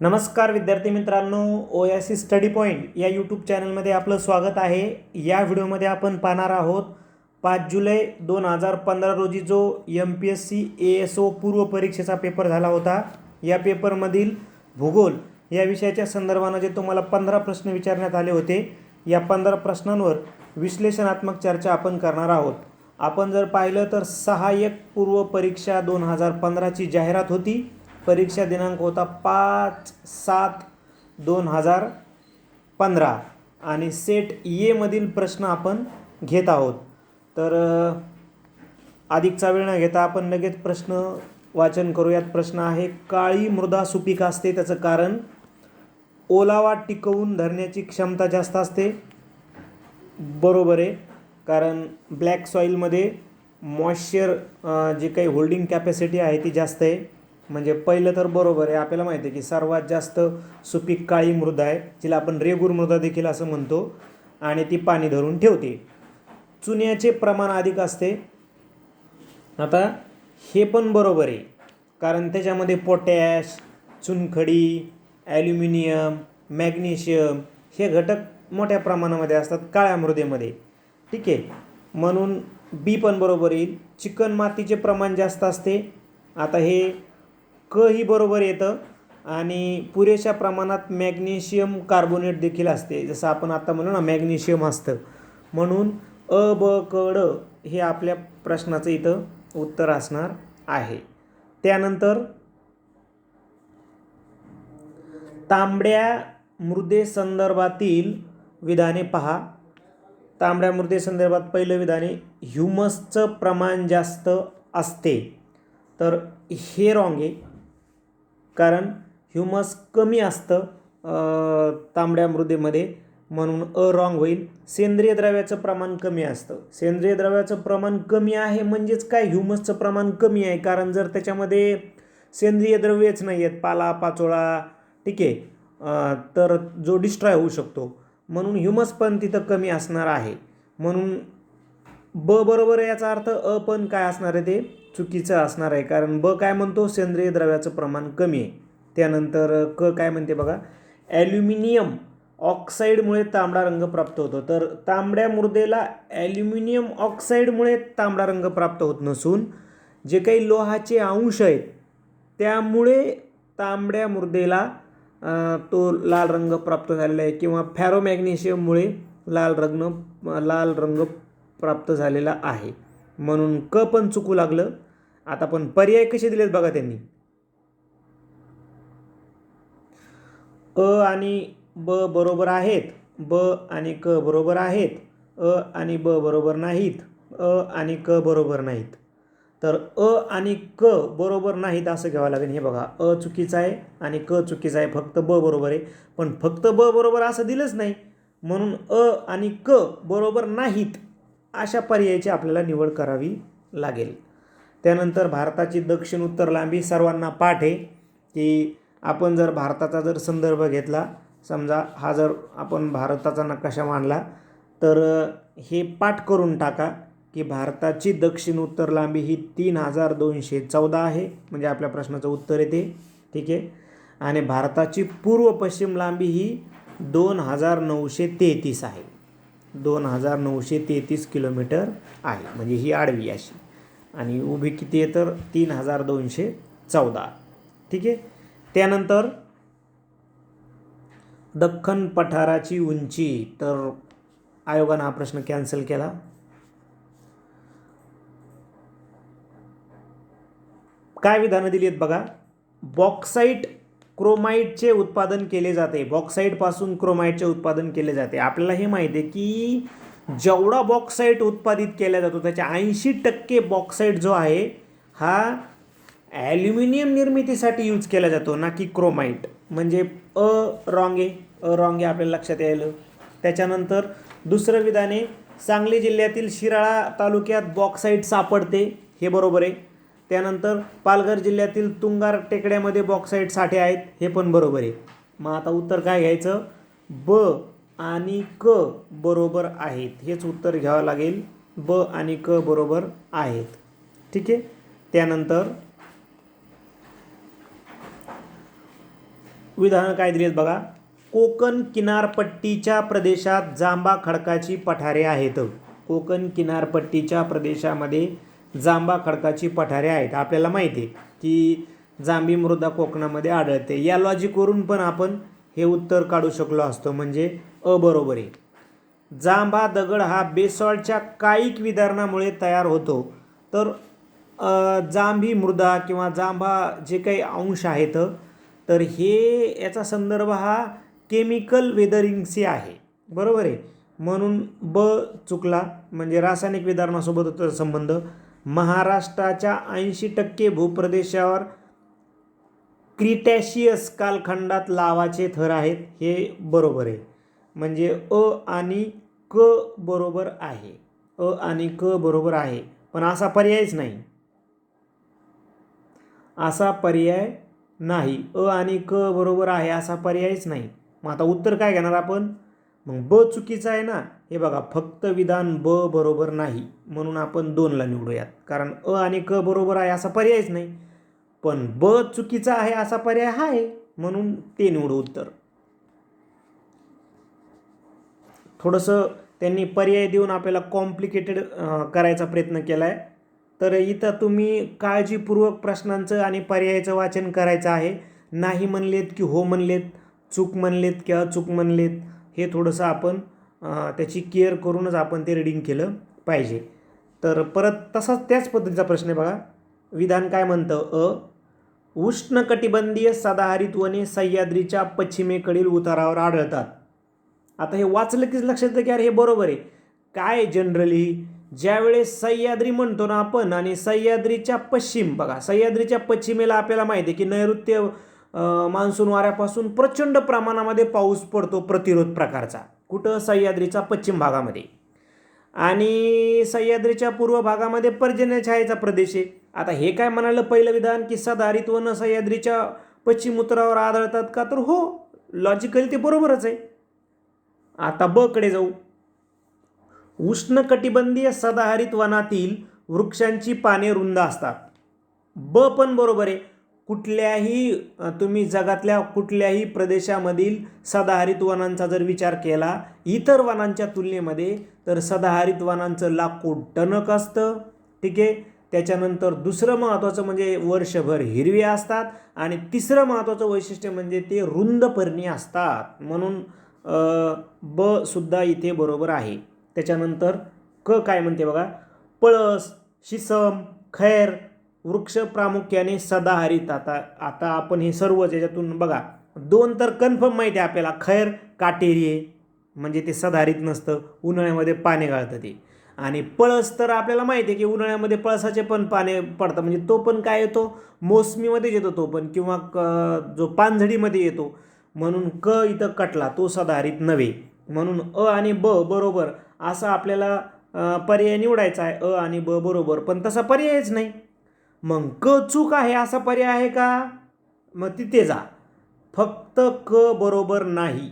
नमस्कार विद्यार्थी मित्रांनो O S C study point या यूट्यूब चॅनलमध्ये आपलं स्वागत आहे. या व्हिडिओमध्ये आपण पाहणार आहोत पाच जुलै दोन हजार पंधरा रोजी जो M P S C A S O पूर्व परीक्षेचा पेपर झाला होता या पेपरमधील भूगोल या विषयाच्या संदर्भानं जे तुम्हाला पंधरा प्रश्न विचारण्यात आले होते या पंधरा प्रश्नांवर विश्लेषणात्मक चर्चा आपण करणार आहोत. आपण जर पाहिलं तर सहाय्यक पूर्व परीक्षा दोन हजार पंधराची जाहिरात होती परीक्षा दिनांक होता पाच सात दोन हजार पंधरा. आणि सेट येमधील प्रश्न आपण घेत आहोत. तर अधिकचा वेळ न घेता आपण लगेच प्रश्न वाचन करूयात. प्रश्न आहे काळी मृदा सुपीक असते त्याचं कारण? ओलावा टिकवून धरण्याची क्षमता जास्त असते. बरोबर आहे. कारण ब्लॅक सॉईलमध्ये मॉइश्चर जे काही होल्डिंग कॅपॅसिटी आहे ती जास्त आहे. म्हणजे पहिलं तर बरोबर आहे. आपल्याला माहिती आहे की सर्वात जास्त सुपीक काळी मृदा आहे जिला आपण रेगूर मृदा देखील असं म्हणतो आणि ती पाणी धरून ठेवते. चुन्याचे प्रमाण अधिक असते. आता हे पण बरोबर आहे. कारण त्याच्यामध्ये पोटॅश चुनखडी ॲल्युमिनियम मॅग्नेशियम हे घटक मोठ्या प्रमाणामध्ये असतात काळ्या मृदेमध्ये. ठीक आहे? म्हणून बी पण बरोबर येईल. चिकन मातीचे प्रमाण जास्त असते. आता हे क ही बरोबर येतं आणि पुरेशा प्रमाणात मॅग्नेशियम कार्बोनेट देखील असते. जसं आपण आता म्हणू ना मॅग्नेशियम असतं. म्हणून अ ब कड हे आपल्या प्रश्नाचं इथं उत्तर असणार आहे. त्यानंतर तांबड्या मृदेसंदर्भातील विधाने पहा. तांबड्या मृदेसंदर्भात पहिलं विधाने ह्युमसचं प्रमाण जास्त असते. तर हे रॉंग आहे. कारण ह्युमस कमी असतं तांबड्या मृदेमध्ये. म्हणून अ रॉंग होईल. सेंद्रिय द्रव्याचं प्रमाण कमी असतं. सेंद्रिय द्रव्याचं प्रमाण कमी आहे म्हणजेच काय? ह्युमसचं प्रमाण कमी आहे. कारण जर त्याच्यामध्ये सेंद्रिय द्रव्यच नाही आहेत पाला पाचोळा ठीक आहे तर जो डिस्ट्रॉय होऊ शकतो. म्हणून ह्युमस पण तिथं कमी असणार आहे. म्हणून ब बरोबर याचा अर्थ अ पण काय असणार आहे ते? चुकीचं असणार आहे. कारण ब काय म्हणतो? सेंद्रिय द्रव्याचं प्रमाण कमी आहे. त्यानंतर क काय म्हणते बघा? ॲल्युमिनियम ऑक्साईडमुळे तांबडा रंग प्राप्त होतो. तर तांबड्या मृदेला ॲल्युमिनियम ऑक्साईडमुळे तांबडा रंग प्राप्त होत नसून जे काही लोहाचे अंश आहेत त्यामुळे तांबड्या मृदेला तो लाल रंग प्राप्त झालेला आहे किंवा फॅरोमॅग्नेशियममुळे लाल रंग लाल रंग प्राप्त झालेला आहे. म्हणून क पण चुकू लागलं. आता पण पर्याय कसे दिलेत बघा त्यांनी. अ आणि ब बरोबर आहेत. ब आणि क बरोबर आहेत. अ आणि ब बरोबर नाहीत. अ आणि क बरोबर नाहीत. तर अ आणि क बरोबर नाहीत असं घ्यावं लागेल. हे बघा अ चुकीचं आहे आणि क चुकीचं आहे. फक्त ब बरोबर आहे. पण फक्त ब बरोबर असं दिलंच नाही. म्हणून अ आणि क बरोबर नाहीत. अशा पर्यायाची आपल्याला निवड करावी लागेल. त्यानंतर भारताची दक्षिण उत्तर लांबी सर्वांना पाठ आहे की आपण जर भारताचा जर संदर्भ घेतला समजा हा जर आपण भारताचा नकाशा मांडला तर हे पाठ करून टाका की भारताची दक्षिण उत्तर लांबी ही तीन हजार दोनशे चौदा आहे म्हणजे आपल्या प्रश्नाचं उत्तर येते. ठीक आहे? आणि भारताची पूर्व पश्चिम लांबी ही दोन हजार नऊशे तेहतीस आहे. दोन हजार नऊशे तेहतीस किलोमीटर आहे. म्हणजे ही आडवी अशी. आणि उभी किती आहे तर? तीन हजार दोनशे चौदा. ठीक आहे? त्यानंतर दख्खन पठाराची उंची. तर आयोगानं हा प्रश्न कॅन्सल केला. काय विधानं दिली आहेत बघा? बॉक्साईट क्रोमाईटचे उत्पादन केले जाते. बॉक्साईटपासून क्रोमाईटचे उत्पादन केले जाते. आपल्याला हे माहिती आहे की जेवढा बॉक्साईट उत्पादित केला जातो त्याच्या ऐंशी टक्के बॉक्साईट जो आहे हा ॲल्युमिनियम निर्मितीसाठी यूज केला जातो ना की क्रोमाईट म्हणजे अ रॉंग आहे अ रॉंग आहे आपल्याला लक्षात यायलं. त्याच्यानंतर दुसरं विधाने सांगली जिल्ह्यातील शिराळा तालुक्यात बॉक्साईट सापडते. हे बरोबर आहे. त्यानंतर पालघर जिल्ह्यातील तुंगार टेकड्यामध्ये बॉक्साईट साठे आहेत हे पण बरोबर आहे. मग आता उत्तर काय घ्यायचं? ब आणि क बरोबर आहेत. हेच उत्तर घ्यावं लागेल. ब आणि क बरोबर आहेत. ठीक आहे? त्यानंतर विधानं काय दिली आहेत बघा. कोकण किनारपट्टीच्या प्रदेशात जांबा खडकाची पठारे आहेत. कोकण किनारपट्टीच्या प्रदेशामध्ये जांबा खडकाची पठारे आहेत. आपल्याला माहिती आहे की जांभी मृदा कोकणामध्ये आढळते. या लॉजिकवरून पण आपण हे उत्तर काढू शकलो असतो. म्हणजे अ बरोबर आहे. जांभा दगड हा बेसॉल्टच्या कायिक विदारणामुळे तयार होतो. तर जांभी मृदा किंवा जांभा जे काही अंश आहेत तर हे याचा संदर्भ हा केमिकल वेदरिंगशी आहे. बरोबर आहे? म्हणून ब चुकला. म्हणजे रासायनिक विदारणासोबत संबंध. महाराष्ट्राच्या ऐंशी टक्के भूप्रदेशावर क्रिटॅशियस कालखंडात लावाचे थर आहेत हे बरोबर आहे. म्हणजे अ आणि क बरोबर आहे. अ आणि क बरोबर आहे. पण असा पर्यायच नाही. असा पर्याय नाही. अ आणि क बरोबर आहे असा पर्यायच नाही. मग आता उत्तर काय घेणार आपण? मग ब चुकीचं आहे ना. हे बघा फक्त विधान ब बरोबर नाही म्हणून आपण दोनला निवडूयात. कारण अ आणि क बरोबर आहे असा पर्यायच नाही. पण ब चुकीचा आहे असा पर्याय आहे म्हणून ते निवडू उत्तर. थोडंसं त्यांनी पर्याय देऊन आपल्याला कॉम्प्लिकेटेड करायचा प्रयत्न केला आहे तर इथं तुम्ही काळजीपूर्वक प्रश्नांचं आणि पर्यायाचं वाचन करायचं आहे. नाही म्हणलेत की हो म्हणलेत चूक म्हणलेत किंवा अचूक म्हणलेत हे थोडंसं आपण त्याची केअर करूनच आपण ते रिडिंग केलं पाहिजे. तर परत तसाच त्याच पद्धतीचा प्रश्न आहे बघा. विधान काय म्हणतं? अ उष्णकटिबंधीय सदाहरित वने सह्याद्रीच्या पश्चिमेकडील उतारावर आढळतात. आता हे वाचलं कीच लक्षात येतं की अरे हे बरोबर आहे. काय जनरली ज्यावेळेस सह्याद्री म्हणतो ना आपण आणि सह्याद्रीच्या पश्चिम बघा सह्याद्रीच्या पश्चिमेला आपल्याला माहिती आहे की नैऋत्य मान्सून वाऱ्यापासून प्रचंड प्रमाणामध्ये पाऊस पडतो प्रतिरोध प्रकारचा. कुठं सह्याद्रीच्या पश्चिम भागामध्ये? आणि सह्याद्रीच्या पूर्व भागामध्ये पर्जन्यछायेचा प्रदेश आहे. आता हे काय म्हणालं पहिलं विधान? की सदाहरित वन सह्याद्रीच्या पश्चिम उत्तरावर आढळतात का? तर हो लॉजिकली ते बरोबरच आहे. आता ब कडे जाऊ. उष्णकटिबंधीय सदाहरित वनातील वृक्षांची पाने रुंद असतात. ब पण बरोबर आहे. कुठल्याही तुम्ही जगातल्या कुठल्याही प्रदेशामधील सदाहरित वनांचा जर विचार केला इतर वनांच्या तुलनेमध्ये तर सदाहरित वनांचं लाकूड टणक असतं. ठीक आहे? त्याच्यानंतर दुसरं महत्त्वाचं म्हणजे वर्षभर हिरवे असतात आणि तिसरं महत्त्वाचं वैशिष्ट्य म्हणजे ते रुंद पर्णी असतात. म्हणून ब सुद्धा इथे बरोबर आहे. त्याच्यानंतर क काय म्हणते बघा? पळस शिसम खैर वृक्ष प्रामुख्याने सदाहरित आता आता आपण हे सर्व याच्यातून बघा. दोन तर कन्फर्म माहिती आहे आपल्याला. खैर काटेरी आहे. म्हणजे ते सदाहरित नसतं. उन्हाळ्यामध्ये पाणी गाळतं ते. आणि पळस तर आपल्याला माहिती आहे की उन्हाळ्यामध्ये पळसाचे पण पाने पडतात म्हणजे तो पण काय येतो? मोसमीमध्येच येतो तो पण. किंवा क जो पानझडीमध्ये येतो. म्हणून क इथं कटला. तो सदाहरित नव्हे. म्हणून अ आणि ब बरोबर असा आपल्याला पर्याय निवडायचा आहे. अ आणि ब बरोबर. पण तसा पर्यायच नाही. मग क चूक आहे असा पर्याय आहे का? मग तिथे जा. फक्त क बरोबर नाही.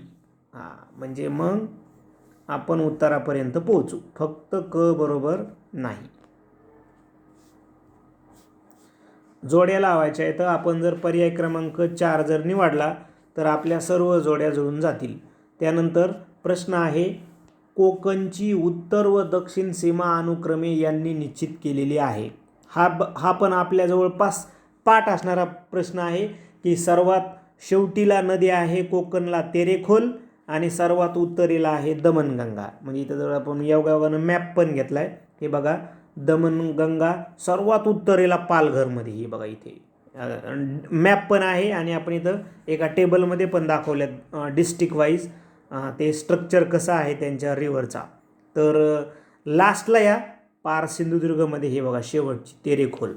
हां म्हणजे मग आपण उत्तरापर्यंत पोहोचू. फक्त क बरोबर नाही. जोड्या लावायच्या आहेत. तर आपण जर पर्याय क्रमांक चार जर निवडला तर आपल्या सर्व जोड्या जुळून जातील. त्यानंतर प्रश्न आहे कोकणची उत्तर व दक्षिण सीमा अनुक्रमे यांनी निश्चित केलेली आहे. हा ब हा पण आपल्या जवळपास पाठ असणारा प्रश्न आहे की सर्वात शेवटीला नदी आहे कोकणला तेरेखोल आणि सर्वात उत्तरेला आहे दमनगंगा. म्हणजे इथं जर आपण योगायोगानं मॅप पण घेतला आहे हे बघा दमनगंगा सर्वात उत्तरेला पालघरमध्ये ही बघा इथे. मॅप पण आहे आणि आपण इथं एका टेबलमध्ये पण दाखवल्यात डिस्ट्रिक्ट वाईज ते स्ट्रक्चर कसं आहे त्यांच्या रिव्हरचा तर लास्टला या. पार सिंधुदुर्गमध्ये हे बघा शेवटची तेरेखोल.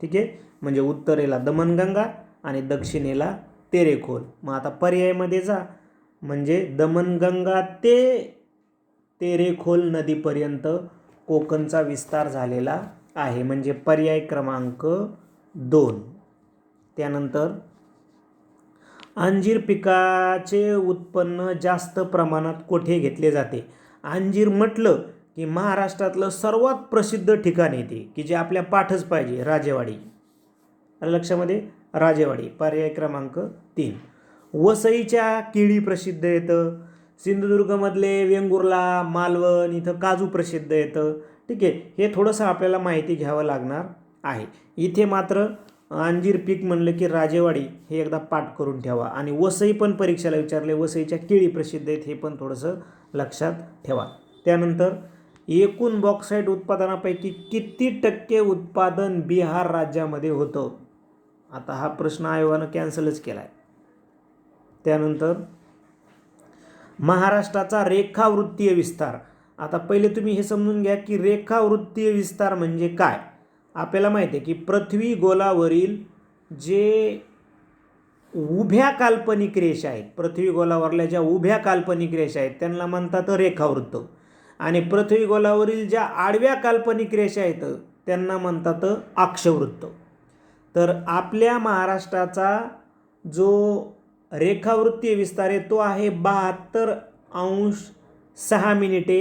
ठीक आहे? म्हणजे उत्तरेला दमनगंगा आणि दक्षिणेला तेरेखोल. मग आता पर्यायमध्ये जा. म्हणजे दमनगंगा ते तेरेखोल नदीपर्यंत कोकणचा विस्तार झालेला आहे. म्हणजे पर्याय क्रमांक दोन. त्यानंतर अंजीर पिकाचे उत्पन्न जास्त प्रमाणात कोठे घेतले जाते? अंजीर म्हटलं की महाराष्ट्रातलं सर्वात प्रसिद्ध ठिकाण येते की जे आपल्या पाठच पाहिजे राजेवाडी. लक्षामध्ये राजेवाडी पर्याय क्रमांक तीन. वसईच्या केळी प्रसिद्ध येतं सिंधुदुर्गमधले वेंगुर्ला मालवण इथं काजू प्रसिद्ध येतं. ठीक आहे हे थोडंसं आपल्याला माहिती घ्यावं लागणार आहे. इथे मात्र अंजीर पीक म्हणलं की राजेवाडी हे एकदा पाठ करून ठेवा. आणि वसई पण परीक्षेला विचारले वसईच्या केळी प्रसिद्ध आहेत हे पण थोडंसं लक्षात ठेवा. त्यानंतर एकूण बॉक्साईट उत्पादनापैकी किती टक्के उत्पादन बिहार राज्यामध्ये होतं? आता हा प्रश्न आयोगानं कॅन्सलच केला आहे त्यानंतर महाराष्ट्राचा रेखावृत्तीय विस्तार. आता पहिले तुम्ही हे समजून घ्या की रेखावृत्तीय विस्तार म्हणजे काय? आपल्याला माहिती आहे की पृथ्वी गोलावरील जे उभ्या काल्पनिक रेषा आहेत पृथ्वी गोलावरल्या ज्या उभ्या काल्पनिक रेषा आहेत त्यांना म्हणतात रेखावृत्त. आणि पृथ्वी गोलावरील ज्या आडव्या काल्पनिक रेषा आहेत त्यांना म्हणतात अक्षवृत्त. तर आपल्या महाराष्ट्राचा जो रेखावृत्तीय विस्तार आहे तो आहे बहात्तर अंश सहा मिनिटे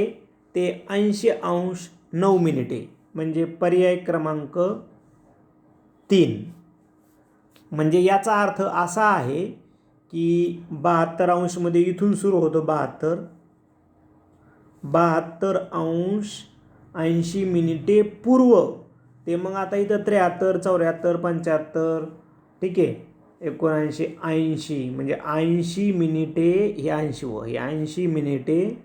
ते ऐंशी अंश नऊ मिनिटे म्हणजे पर्याय क्रमांक तीन. म्हणजे याचा अर्थ असा आहे की बहात्तर अंशमध्ये इथून सुरू होतो बहात्तर बहात्तर अंश ऐंशी मिनिटे पूर्व. ते मग आता इथं त्र्याहत्तर चौऱ्याहत्तर पंच्याहत्तर ठीक आहे. एकोणऐंशी ऐंशी म्हणजे ऐंशी मिनिटे हे ऐंशी व हे ऐंशी मिनिटे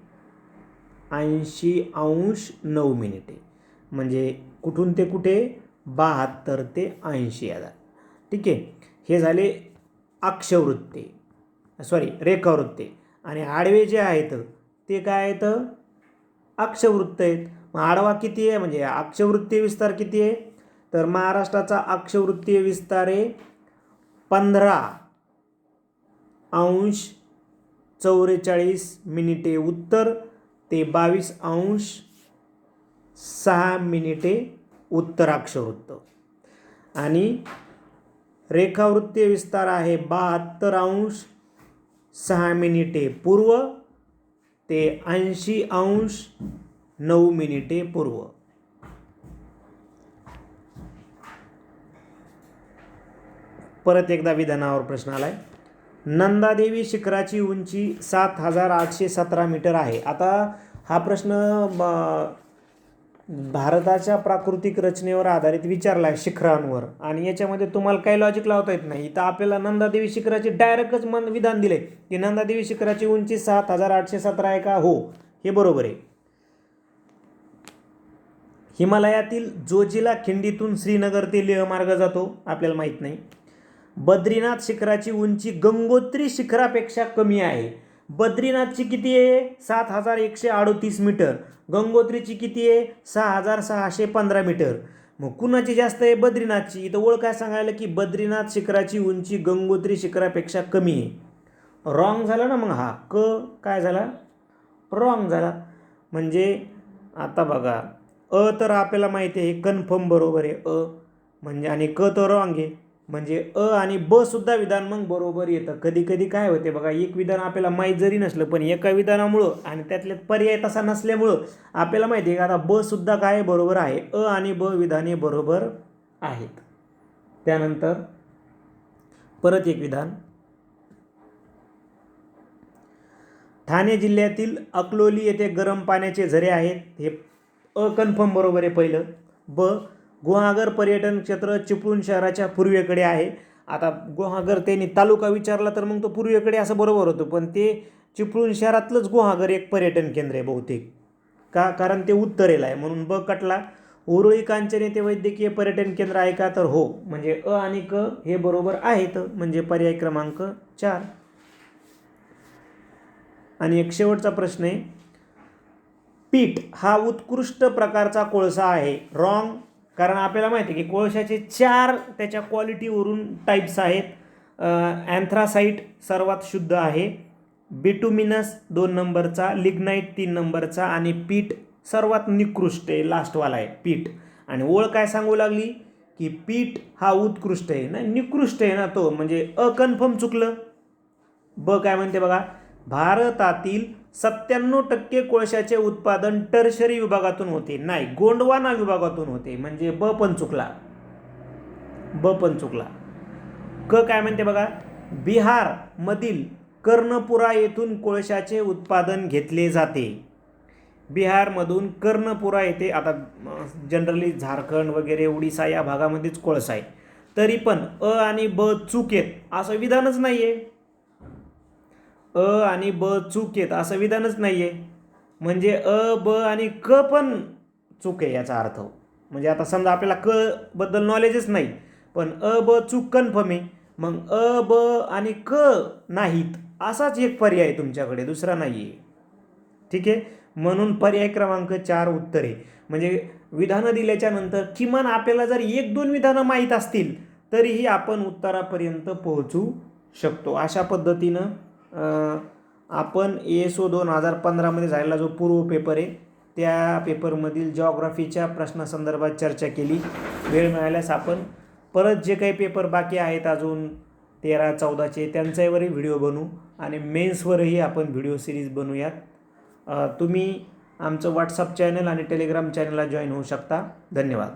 ऐंशी अंश नऊ मिनिटे. म्हणजे कुठून ते कुठे? बहात्तर ते ऐंशी हजार. ठीक आहे. हे झाले अक्षवृत्ते. सॉरी रेखावृत्ते. आणि आडवे जे आहेत ते काय आहेत? अक्षवृत्त आहेत. मग आडवा किती आहे? म्हणजे अक्षवृत्तीय विस्तार किती आहे? तर महाराष्ट्राचा अक्षवृत्तीय विस्तार आहे पंधरा अंश चौवेचाळीस मिनिटे उत्तर ते बावीस अंश सहा मिनिटे उत्तराक्षवृत्त आणि रेखावृत्तीय विस्तार आहे बहात्तर अंश सहा मिनिटे पूर्व ते ऐंशी अंश नऊ मिनिटे पूर्व. परत एकदा विधानावर प्रश्न आलाय. नंदादेवी शिखराची उंची सात हजार आठशे सतरा मीटर आहे. आता हा प्रश्न भारताच्या प्राकृतिक रचनेवर आधारित विचारला आहे शिखरांवर. आणि याच्यामध्ये तुम्हाला काही लॉजिक लावता येत नाही. तर आपल्याला नंदादेवी शिखराची डायरेक्टच मन विधान दिले की नंदादेवी शिखराची उंची सात हजार आठशे सतरा आहे का? हो. हे बरोबर आहे. हिमालयातील जोजिला खिंडीतून श्रीनगर ते लेह मार्ग जातो. आपल्याला माहीत नाही. बद्रीनाथ शिखराची उंची गंगोत्री शिखरापेक्षा कमी आहे. बद्रीनाथची किती आहे? सात हजार एकशे अडोतीस मीटर. गंगोत्रीची किती आहे? सहा हजार सहाशे पंधरा मीटर. मग कुणाची जास्त आहे? बद्रीनाथची. इथं ओळ काय सांगायला की बद्रीनाथ शिखराची उंची गंगोत्री शिखरापेक्षा कमी आहे. रॉंग झाला ना मग हा. क काय झाला? रॉंग झाला. म्हणजे आता बघा. अ तर आपल्याला माहिती आहे. कन्फर्म बरोबर आहे. अ. म्हणजे आणि क तर रॉंग आहे. म्हणजे अ आणि ब सुद्धा विधान मग बरोबर येतं. कधी कधी काय होते बघा एक विधान आपल्याला माहीत जरी नसलं पण एका विधानामुळं आणि त्यातले पर्याय तसा नसल्यामुळं आपल्याला माहिती आहे का आता ब सुद्धा काय बरोबर आहे? अ आणि ब विधाने बरोबर आहेत. त्यानंतर परत एक विधान. ठाणे जिल्ह्यातील अकलोली येथे गरम पाण्याचे झरे आहेत. हे अ कन्फर्म बरोबर आहे पहिलं. ब गुहागर पर्यटन क्षेत्र चिपळूण शहराच्या पूर्वेकडे आहे. आता गुहागर त्यांनी तालुका विचारला तर मग तो पूर्वेकडे असं बरोबर होतं पण ते चिपळूण शहरातलंच गुहागर एक पर्यटन केंद्र आहे बहुतेक. का? कारण ते उत्तरेला आहे. म्हणून ब कटला उरुळी कांचन येथे वैद्यकीय पर्यटन केंद्र आहे का? तर हो. म्हणजे अ आणि क हे बरोबर आहेत म्हणजे पर्याय क्रमांक चार. आणि एक शेवटचा प्रश्न आहे. पीठ हा उत्कृष्ट प्रकारचा कोळसा आहे. रॉंग कारण आपल्याला माहिती आहे की कोळशाचे चार त्याच्या क्वालिटीवरून टाईप्स आहेत. अँथ्रासाईट सर्वात शुद्ध आहे. बिटुमिनस दोन नंबरचा लिग्नाईट तीन नंबरचा आणि पीठ सर्वात निकृष्ट आहे लास्टवाला आहे पीठ. आणि ओळ काय सांगू लागली? की पीठ हा उत्कृष्ट आहे. ना निकृष्ट आहे ना तो. म्हणजे अकन्फर्म चुकलं. ब काय म्हणते बघा? भारतातील सत्त्याण्णव टक्के कोळशाचे उत्पादन टर्शरी विभागातून होते. नाही गोंडवाना विभागातून होते. म्हणजे ब पण चुकला. ब पण चुकला. क काय म्हणते बघा? बिहारमधील कर्णपुरा येथून कोळशाचे उत्पादन घेतले जाते. बिहारमधून कर्णपुरा येथे आता जनरली झारखंड वगैरे ओडिसा या भागामध्येच कोळसा आहे. तरी पण अ आणि ब चूक आहेत असं विधानच नाही आहे अ आणि ब चूक येत असं विधानच नाही आहे म्हणजे अ ब आणि क पण चूक आहे याचा अर्थ. म्हणजे आता समजा आपल्याला क बद्दल नॉलेजच नाही पण अ ब चूक कन्फर्म आहे. मग अ ब आणि क नाहीत असाच एक पर्याय आहे तुमच्याकडे दुसरा नाही आहे ठीक आहे? म्हणून पर्याय क्रमांक चार उत्तर आहे. म्हणजे विधानं दिल्याच्या नंतर किमान आपल्याला जर एक दोन विधानं माहीत असतील तरीही आपण उत्तरापर्यंत पोहोचू शकतो. अशा पद्धतीनं आपण ए एस ओ दोन हजार पंधरामध्ये झालेला जो पूर्व पेपर आहे त्या पेपरमधील जॉग्राफीच्या प्रश्नासंदर्भात चर्चा केली. वेळ मिळाल्यास आपण परत जे काही पेपर बाकी आहेत अजून तेरा चौदाचे त्यांच्यावरही व्हिडिओ बनवू आणि मेन्सवरही आपण व्हिडिओ सिरीज बनवूयात. तुम्ही आमचं व्हॉट्सअप चॅनल आणि टेलिग्राम चॅनलला जॉईन होऊ शकता. धन्यवाद.